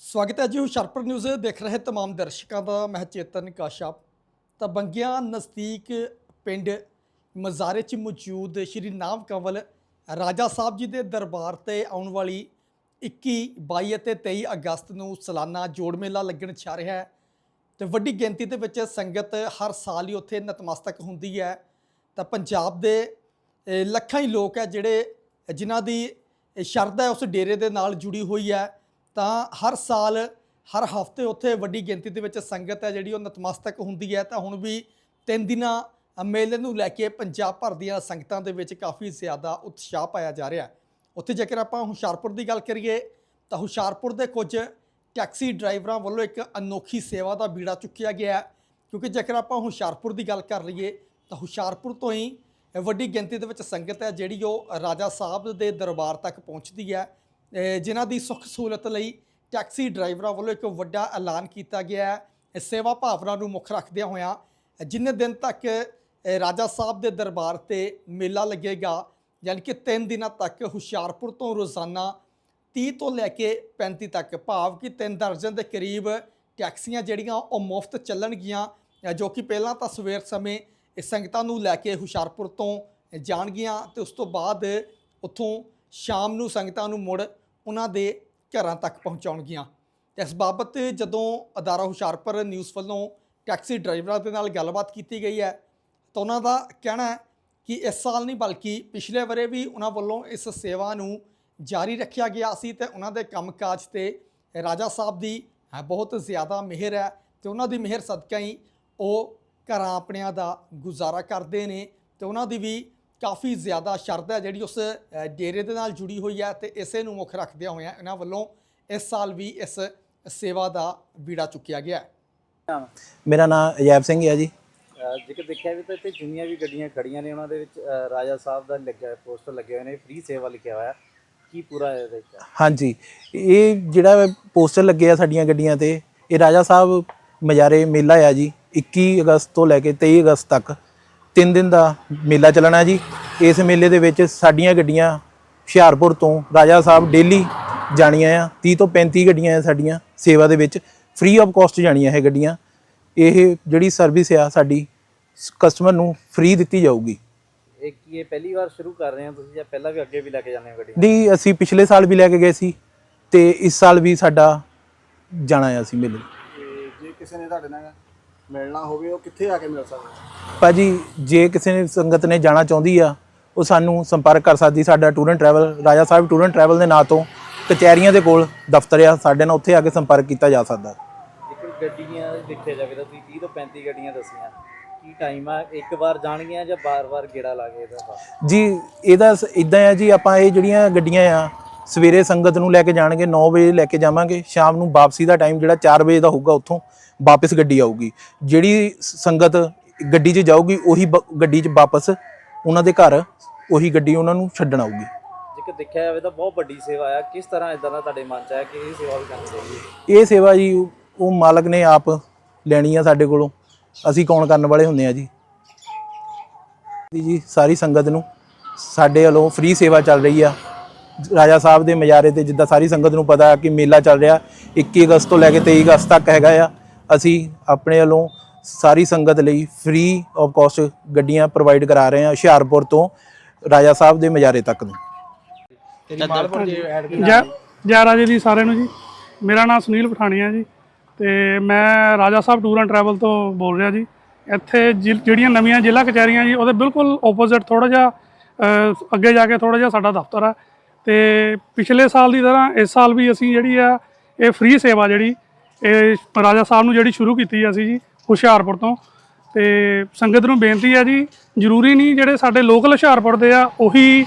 ਸਵਾਗਤ ਹੈ ਜੀ ਹੁਸ਼ਿਆਰਪੁਰ ਨਿਊਜ਼ ਦੇਖ ਰਹੇ ਤਮਾਮ ਦਰਸ਼ਕਾਂ ਦਾ। ਮੈਂ ਚੇਤਨ ਕਾਸ਼ਪ ਤਾਂ ਬੰਗਿਆਂ ਨਜ਼ਦੀਕ ਪਿੰਡ ਮਜ਼ਾਰੇ 'ਚ ਮੌਜੂਦ ਸ਼੍ਰੀ ਨਾਮ ਕੰਵਲ ਰਾਜਾ ਸਾਹਿਬ ਜੀ ਦੇ ਦਰਬਾਰ ਤੇ ਆਉਣ ਵਾਲੀ 21 22 ਅਤੇ 23 ਅਗਸਤ ਨੂੰ ਸਾਲਾਨਾ ਜੋੜ ਮੇਲਾ ਲੱਗਣ ਜਾ ਰਿਹਾ ਹੈ ਤੇ ਵੱਡੀ ਗਿਣਤੀ ਦੇ ਵਿੱਚ ਸੰਗਤ ਹਰ ਸਾਲ ਹੀ ਉੱਥੇ ਨਤਮਸਤਕ ਹੁੰਦੀ ਹੈ। ਤਾਂ ਪੰਜਾਬ ਦੇ ਲੱਖਾਂ ਹੀ ਲੋਕ ਹੈ ਜਿਹੜੇ ਜਿਨ੍ਹਾਂ ਦੀ ਸ਼ਰਧਾ ਉਸ ਡੇਰੇ ਦੇ ਨਾਲ ਜੁੜੀ ਹੋਈ ਹੈ। ਤਾਂ ਹਰ ਸਾਲ, ਹਰ ਹਫ਼ਤੇ ਉੱਥੇ ਵੱਡੀ ਗਿਣਤੀ ਦੇ ਵਿੱਚ ਸੰਗਤ ਹੈ ਜਿਹੜੀ ਉਹ ਨਤਮਸਤਕ ਹੁੰਦੀ ਹੈ। ਤਾਂ ਹੁਣ ਵੀ ਤਿੰਨ ਦਿਨਾਂ ਮੇਲੇ ਨੂੰ ਲੈ ਕੇ ਪੰਜਾਬ ਭਰ ਦੀਆਂ ਸੰਗਤਾਂ ਦੇ ਵਿੱਚ ਕਾਫੀ ਜ਼ਿਆਦਾ ਉਤਸ਼ਾਹ ਪਾਇਆ ਜਾ ਰਿਹਾ ਹੈ। ਉੱਥੇ ਜੇਕਰ ਆਪਾਂ ਹੁਸ਼ਿਆਰਪੁਰ ਦੀ ਗੱਲ ਕਰੀਏ, ਤਾਂ ਹੁਸ਼ਿਆਰਪੁਰ ਦੇ ਕੁਝ ਟੈਕਸੀ ਡਰਾਈਵਰਾਂ ਵੱਲੋਂ ਇੱਕ ਅਨੋਖੀ ਸੇਵਾ ਦਾ ਬੀੜਾ ਚੁੱਕਿਆ ਗਿਆ ਕਿਉਂਕਿ ਜੇਕਰ ਆਪਾਂ ਹੁਸ਼ਿਆਰਪੁਰ ਦੀ ਗੱਲ ਕਰ ਲਈਏ, ਤਾਂ ਹੁਸ਼ਿਆਰਪੁਰ ਤੋਂ ਹੀ ਵੱਡੀ ਗਿਣਤੀ ਦੇ ਵਿੱਚ ਸੰਗਤ ਹੈ ਜਿਹੜੀ ਉਹ ਰਾਜਾ ਸਾਹਿਬ ਦੇ ਦਰਬਾਰ ਤੱਕ ਪਹੁੰਚਦੀ ਹੈ। ਜਿਨ੍ਹਾਂ ਦੀ ਸੁੱਖ ਸਹੂਲਤ ਲਈ ਟੈਕਸੀ ਡਰਾਈਵਰਾਂ ਵੱਲੋਂ ਇੱਕ ਵੱਡਾ ਐਲਾਨ ਕੀਤਾ ਗਿਆ ਹੈ। ਸੇਵਾ ਭਾਵਨਾ ਨੂੰ ਮੁੱਖ ਰੱਖਦਿਆਂ ਹੋਇਆਂ ਜਿੰਨੇ ਦਿਨ ਤੱਕ ਰਾਜਾ ਸਾਹਿਬ ਦੇ ਦਰਬਾਰ ਤੇ ਮੇਲਾ ਲੱਗੇਗਾ, ਯਾਨੀ ਕਿ 3 ਦਿਨਾਂ ਤੱਕ ਹੁਸ਼ਿਆਰਪੁਰ ਤੋਂ ਰੋਜ਼ਾਨਾ 30 ਤੋਂ ਲੈ ਕੇ 35 ਤੱਕ ਭਾਵ ਕਿ 3 ਦਰਜਨ ਦੇ ਕਰੀਬ ਟੈਕਸੀਆਂ ਜਿਹੜੀਆਂ ਉਹ ਮੁਫਤ ਚੱਲਣਗੀਆਂ ਜੋ ਕਿ ਪਹਿਲਾਂ ਤਾਂ ਸਵੇਰ ਸਮੇਂ ਸੰਗਤਾਂ ਨੂੰ ਲੈ ਕੇ ਹੁਸ਼ਿਆਰਪੁਰ ਤੋਂ ਜਾਣਗੀਆਂ ਤੇ ਉਸ ਤੋਂ ਬਾਅਦ ਉੱਥੋਂ ਸ਼ਾਮ ਨੂੰ ਸੰਗਤਾਂ ਨੂੰ ਮੁੜ ਉਹਨਾਂ ਦੇ ਘਰਾਂ ਤੱਕ ਪਹੁੰਚਾਉਣਗੀਆਂ। ਇਸ ਬਾਬਤ ਜਦੋਂ ਅਦਾਰਾ ਹੁਸ਼ਿਆਰਪੁਰ ਨਿਊਜ਼ ਵੱਲੋਂ ਟੈਕਸੀ ਡਰਾਈਵਰਾਂ ਦੇ ਨਾਲ ਗੱਲਬਾਤ ਕੀਤੀ ਗਈ ਹੈ, ਤਾਂ ਉਹਨਾਂ ਦਾ ਕਹਿਣਾ ਹੈ ਕਿ ਇਸ ਸਾਲ ਨਹੀਂ ਬਲਕਿ ਪਿਛਲੇ ਵਰੇ ਵੀ ਉਹਨਾਂ ਵੱਲੋਂ ਇਸ ਸੇਵਾ ਨੂੰ ਜਾਰੀ ਰੱਖਿਆ ਗਿਆ ਸੀ ਤੇ ਉਹਨਾਂ ਦੇ ਕੰਮਕਾਜ ਤੇ ਰਾਜਾ ਸਾਹਿਬ ਦੀ ਹੈ ਬਹੁਤ ਜ਼ਿਆਦਾ ਮਿਹਰ ਹੈ ਤੇ ਉਹਨਾਂ ਦੀ ਮਿਹਰ ਸਦਕਾ ਹੀ ਉਹ ਘਰਾਂ ਆਪਣਿਆਂ ਦਾ ਗੁਜ਼ਾਰਾ ਕਰਦੇ ਨੇ ਤੇ ਉਹਨਾਂ ਦੀ ਵੀ ਕਾਫੀ ਜ਼ਿਆਦਾ ਸ਼ਰਧਾ ਹੈ ਜਿਹੜੀ ਉਸ ਡੇਰੇ ਦੇ ਨਾਲ ਜੁੜੀ ਹੋਈ ਹੈ ਤੇ ਇਸੇ ਨੂੰ ਮੁੱਖ ਰੱਖਦਿਆਂ ਹੋਇਆਂ ਇਹਨਾਂ ਵੱਲੋਂ ਇਸ ਸਾਲ ਵੀ ਇਸ ਸੇਵਾ ਦਾ ਬੀੜਾ ਚੁੱਕਿਆ ਗਿਆ ਹੈ। ਮੇਰਾ ਨਾਮ ਅਜੈਬ ਸਿੰਘ ਹੈ ਜੀ। ਜੇਕਰ ਦੇਖਿਆ ਵੀ ਤਾਂ ਇੱਥੇ ਜਿੰਨੀਆਂ ਵੀ ਗੱਡੀਆਂ ਖੜੀਆਂ ਨੇ ਉਹਨਾਂ ਦੇ ਵਿੱਚ ਰਾਜਾ ਸਾਹਿਬ ਦਾ ਲੱਗਿਆ ਪੋਸਟਰ ਲੱਗੇ ਹੋਏ ਨੇ ਫ੍ਰੀ ਸੇਵਾ ਲਿਖਿਆ ਹੋਇਆ ਕੀ ਪੂਰਾ ਇਹਦੇ ਵਿੱਚ? ਹੈ? ਹਾਂਜੀ ਇਹ ਜਿਹੜਾ ਪੋਸਟਰ ਲੱਗੇ ਆ ਸਾਡੀਆਂ ਗੱਡੀਆਂ ਤੇ ਇਹ ਰਾਜਾ ਸਾਹਿਬ ਮਜਾਰੇ ਮੇਲਾ ਆ ਜੀ 21 ਅਗਸਤ ਤੋਂ ਲੈ ਕੇ 23 ਅਗਸਤ ਤੱਕ। 3 ਦਿਨ ਦਾ ਮੇਲਾ ਚੱਲਣਾ ਜੀ। ਇਸ ਮੇਲੇ ਦੇ ਵਿੱਚ ਸਾਡੀਆਂ ਗੱਡੀਆਂ ਹੁਸ਼ਿਆਰਪੁਰ ਤੋਂ ਰਾਜਾ ਸਾਹਿਬ ਡੇਲੀ ਜਾਣੀਆਂ ਆ। 30 ਤੋਂ 35 ਗੱਡੀਆਂ ਆ ਸਾਡੀਆਂ ਸੇਵਾ ਦੇ ਵਿੱਚ। ਫ੍ਰੀ ਆਫ ਕਾਸਟ ਜਾਣੀਆਂ ਇਹ ਗੱਡੀਆਂ। ਇਹ ਜਿਹੜੀ ਸਰਵਿਸ ਆ ਸਾਡੀ ਕਸਟਮਰ ਨੂੰ ਫ੍ਰੀ ਦਿੱਤੀ ਜਾਊਗੀ। ਇਹ ਕੀ ਇਹ ਪਹਿਲੀ ਵਾਰ ਸ਼ੁਰੂ ਕਰ ਰਹੇ ਹੋ ਤੁਸੀਂ ਜਾਂ ਪਹਿਲਾਂ ਵੀ ਅੱਗੇ ਵੀ ਲੈ ਕੇ ਜਾਂਦੇ ਹੋ ਗੱਡੀ ਨਹੀਂ ਅਸੀਂ ਪਿਛਲੇ ਸਾਲ ਵੀ ਲੈ ਕੇ ਗਏ ਸੀ ਤੇ ਇਸ ਸਾਲ ਵੀ ਸਾਡਾ ਜਾਣਾ ਆ ਅਸੀਂ ਮੇਲੇ। ਤੇ ਜੇ ਕਿਸੇ ਨੇ ਤੁਹਾਡੇ ਨਾਲ ਮਿਲਣਾ ਹੋਵੇ ਉਹ ਕਿੱਥੇ ਆ ਕੇ ਮਿਲ ਸਕਦਾ? ਭਾਜੀ ਜੇ ਕਿਸੇ ਨੇ ਸੰਗਤ ਨੇ ਜਾਣਾ ਚਾਹੁੰਦੀ ਆ ਉਹ ਸਾਨੂੰ ਸੰਪਰਕ ਕਰ ਸਕਦੀ ਸਾਡਾ tour and travel Raja Sahib tour and travel ਦੇ ਨਾਂ ਤੋਂ ਕਚਹਿਰੀਆਂ ਦੇ ਕੋਲ ਦਫ਼ਤਰ ਆ ਸਾਡੇ ਨਾਲ ਉੱਥੇ ਆ ਕੇ ਸੰਪਰਕ ਕੀਤਾ ਜਾ ਸਕਦਾ। ਜੇਕਰ ਗੱਡੀਆਂ ਦੇਖਿਆ ਜਾਵੇ ਤਾਂ ਤੁਸੀਂ 30 ਤੋਂ 35 ਗੱਡੀਆਂ ਦੱਸੀਆਂ। ਕੀ ਟਾਈਮ ਆ? ਇੱਕ ਵਾਰ ਜਾਣਗੀਆਂ ਜਾਂ ਬਾਰ-ਬਾਰ ਗੇੜਾ ਲਾ ਕੇ ਇਹਦਾ ਜੀ ਇਹਦਾ ਇਦਾਂ ਆ ਜੀ ਆਪਾਂ ਇਹ ਜਿਹੜੀਆਂ ਗੱਡੀਆਂ ਆ ਸਵੇਰੇ ਸੰਗਤ ਨੂੰ ਲੈ ਕੇ ਜਾਣਗੇ 9 ਵਜੇ ਲੈ ਕੇ ਜਾਵਾਂਗੇ ਸ਼ਾਮ ਨੂੰ ਵਾਪਸੀ ਦਾ ਟਾਈਮ ਜਿਹੜਾ 4 ਵਜੇ ਦਾ ਹੋਊਗਾ ਉੱਥੋਂ ਵਾਪਸ ਗੱਡੀ ਆਊਗੀ। ਜਿਹੜੀ ਸੰਗਤ ਗੱਡੀ 'ਚ ਜਾਊਗੀ ਉਹੀ ਗੱਡੀ 'ਚ ਵਾਪਸ ਉਹਨਾਂ ਦੇ ਘਰ ਉਹੀ ਗੱਡੀ ਉਹਨਾਂ ਨੂੰ ਛੱਡਣ ਆਊਗੀ। ਜੇਕਰ ਦੇਖਿਆ ਜਾਵੇ ਤਾਂ ਬਹੁਤ ਵੱਡੀ ਸੇਵਾ ਆ। ਕਿਸ ਤਰ੍ਹਾਂ ਇਦਾਂ ਦਾ ਤੁਹਾਡੇ ਮਨ ਚ ਆਇਆ ਕਿ ਇਹ ਸੇਵਾ ਵੀ ਕਰਨੀ ਚਾਹੀਦੀ ਇਹ ਸੇਵਾ ਜੀ ਉਹ ਮਾਲਕ ਨੇ ਆਪ ਲੈਣੀ ਆ ਸਾਡੇ ਕੋਲੋਂ। ਅਸੀਂ ਕੌਣ ਕਰਨ ਵਾਲੇ ਹੁੰਦੇ ਆ ਜੀ? ਜੀ ਸਾਰੀ ਸੰਗਤ ਨੂੰ ਸਾਡੇ ਵੱਲੋਂ ਫ੍ਰੀ ਸੇਵਾ ਚੱਲ ਰਹੀ ਆ। ਰਾਜਾ ਸਾਹਿਬ ਦੇ ਮਜਾਰੇ ਤੇ ਜਿੱਦਾਂ ਸਾਰੀ ਸੰਗਤ ਨੂੰ ਪਤਾ ਕਿ ਮੇਲਾ ਚੱਲ ਰਿਹਾ 21 ਅਗਸਤ ਤੋਂ ਲੈ ਕੇ 23 ਅਗਸਤ ਤੱਕ ਹੈਗਾ ਆ। ਅਸੀਂ ਆਪਣੇ ਵੱਲੋਂ ਸਾਰੀ ਸੰਗਤ ਲਈ ਫ੍ਰੀ ਆਫ ਕਾਸਟ ਗੱਡੀਆਂ ਪ੍ਰੋਵਾਈਡ ਕਰਾ ਰਹੇ ਹਾਂ ਹੁਸ਼ਿਆਰਪੁਰ ਤੋਂ ਰਾਜਾ ਸਾਹਿਬ ਦੇ ਮਜਾਰੇ ਤੱਕ ਨੂੰ। ਜੈ ਜੈ ਰਾਜੇ ਦੀ ਸਾਰਿਆਂ ਨੂੰ ਜੀ। ਮੇਰਾ ਨਾਮ ਸੁਨੀਲ ਪਠਾਣੀਆ ਜੀ ਤੇ ਮੈਂ Raja Sahib tour and travel ਤੋਂ ਬੋਲ ਰਿਹਾ ਜੀ। ਇੱਥੇ ਜਿ- ਜਿਹੜੀਆਂ ਨਵੀਆਂ ਜ਼ਿਲ੍ਹਾ ਕਚਹਿਰੀਆਂ ਜੀ ਉਹਦੇ ਬਿਲਕੁਲ ਆਪੋਜ਼ਿਟ ਥੋੜਾ ਜਿਹਾ ਅ, ਅੱਗੇ ਜਾ ਕੇ ਥੋੜਾ ਜਿਹਾ ਸਾਡਾ ਦਫ਼ਤਰ ਹੈ ਤੇ ਪਿਛਲੇ ਸਾਲ ਦੀ ਤਰ੍ਹਾਂ ਇਸ ਸਾਲ ਵੀ ਅਸੀਂ ਜਿਹੜੀ ਆ, ਇਹ ਫ੍ਰੀ ਸੇਵਾ ਜਿਹੜੀ, ਇਹ ਰਾਜਾ ਸਾਹਿਬ ਨੂੰ ਜਿਹੜੀ ਸ਼ੁਰੂ ਕੀਤੀ ਅਸੀਂ ਜੀ, ਹੁਸ਼ਿਆਰਪੁਰ ਤੋਂ। ਤੇ ਸੰਗਤ ਨੂੰ ਬੇਨਤੀ ਹੈ ਜੀ, ਜ਼ਰੂਰੀ ਨਹੀਂ ਜਿਹੜੇ ਸਾਡੇ ਲੋਕਲ ਹੁਸ਼ਿਆਰਪੁਰ ਦੇ ਆ, ਉਹੀ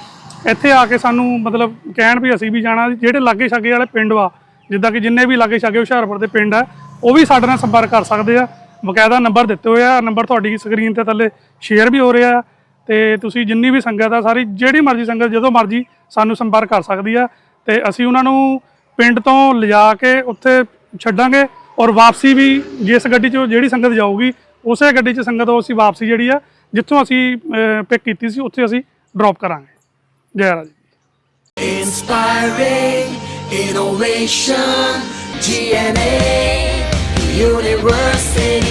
ਇੱਥੇ ਆ ਕੇ ਸਾਨੂੰ ਮਤਲਬ ਕਹਿਣ ਵੀ ਅਸੀਂ ਵੀ ਜਾਣਾ, ਜਿਹੜੇ ਲਾਗੇ ਛਾਗੇ ਵਾਲੇ ਪਿੰਡ ਵਾ, ਜਿੱਦਾਂ ਕਿ ਜਿੰਨੇ ਵੀ ਲਾਗੇ ਛਾਗੇ ਹੁਸ਼ਿਆਰਪੁਰ ਦੇ ਪਿੰਡ ਆ, ਉਹ ਵੀ ਸਾਡੇ ਨਾਲ ਸੰਪਰਕ ਕਰ ਸਕਦੇ ਆ। ਬਕਾਇਦਾ ਨੰਬਰ ਦਿੱਤੇ ਹੋਏ ਆ, ਨੰਬਰ ਤੁਹਾਡੀ ਸਕਰੀਨ ਤੇ ਥੱਲੇ ਸ਼ੇਅਰ ਵੀ ਹੋ ਰਿਹਾ ਤੇ ਤੁਸੀਂ ਜਿੰਨੀ ਵੀ ਸੰਗਤ ਆ, ਸਾਰੀ ਜਿਹੜੀ ਮਰਜ਼ੀ ਸੰਗਤ, ਜਦੋਂ ਮਰਜ਼ੀ ਸਾਨੂੰ ਸੰਪਰਕ ਕਰ ਸਕਦੀ ਆ ਤੇ ਅਸੀਂ ਉਹਨਾਂ ਨੂੰ ਪਿੰਡ ਤੋਂ ਲਿਜਾ ਕੇ ਉੱਥੇ ਛੱਡਾਂਗੇ ਔਰ ਵਾਪਸੀ ਵੀ ਜਿਸ ਗੱਡੀ 'ਚ ਜਿਹੜੀ ਸੰਗਤ ਜਾਊਗੀ, ਉਸੇ ਗੱਡੀ 'ਚ ਸੰਗਤ ਉਹ ਅਸੀਂ ਵਾਪਸੀ ਜਿਹੜੀ ਆ, ਜਿੱਥੋਂ ਅਸੀਂ ਪਿਕ ਕੀਤੀ ਸੀ, ਉੱਥੇ ਅਸੀਂ ਡ੍ਰੌਪ ਕਰਾਂਗੇ Jai Raj Inspiring innovation. GNA University.